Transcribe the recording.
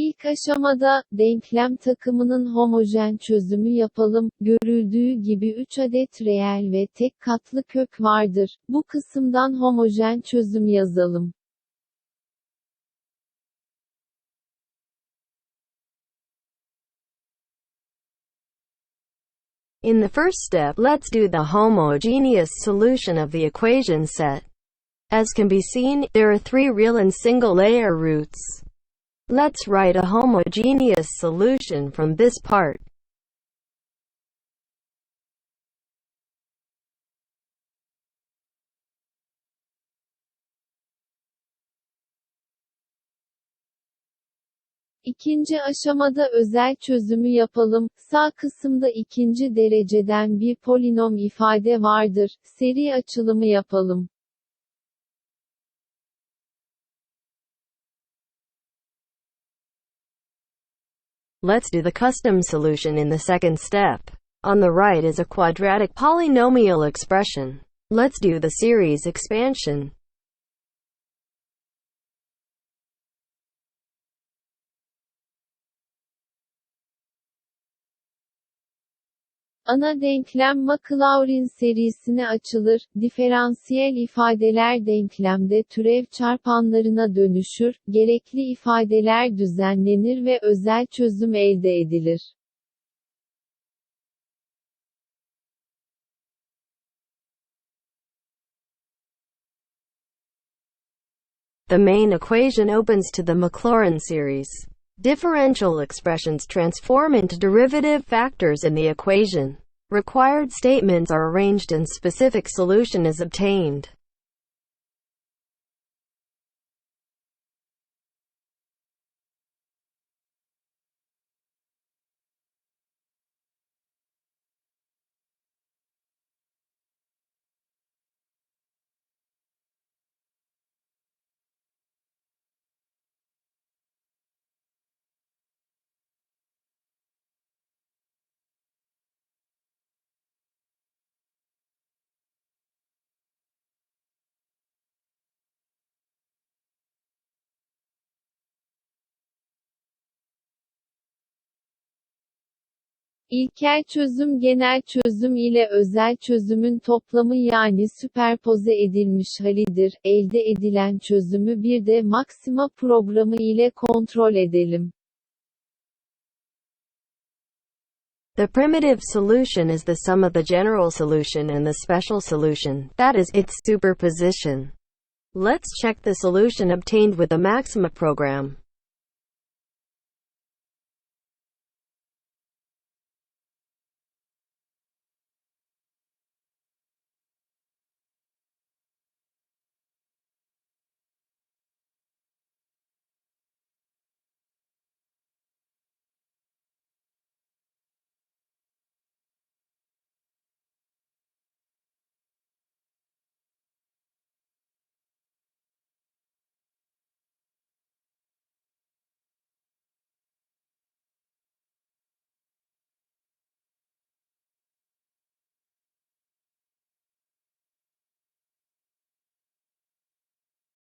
İlk aşamada, denklem takımının homojen çözümü yapalım. Görüldüğü gibi 3 adet reel ve tek katlı kök vardır. Bu kısımdan homojen çözüm yazalım. In the first step, let's do the homogeneous solution of the equation set. As can be seen, there are three real and single layer roots. Let's write a homogeneous solution from this part. İkinci aşamada özel çözümü yapalım. Sağ kısımda ikinci dereceden bir polinom ifade vardır. Seri açılımı yapalım. Let's do the custom solution in the second step. On the right is a quadratic polynomial expression. Let's do the series expansion. Ana denklem Maclaurin serisine açılır, diferansiyel ifadeler denklemde türev çarpanlarına dönüşür, gerekli ifadeler düzenlenir ve özel çözüm elde edilir. The main equation opens to the Maclaurin series. Differential expressions transform into derivative factors in the equation. Required statements are arranged and specific solution is obtained. İlkel çözüm genel çözüm ile özel çözümün toplamı yani süperpoze edilmiş halidir. Elde edilen çözümü bir de maksima programı ile kontrol edelim. The primitive solution is the sum of the general solution and the special solution, that is, its superposition. Let's check the solution obtained with the maxima program.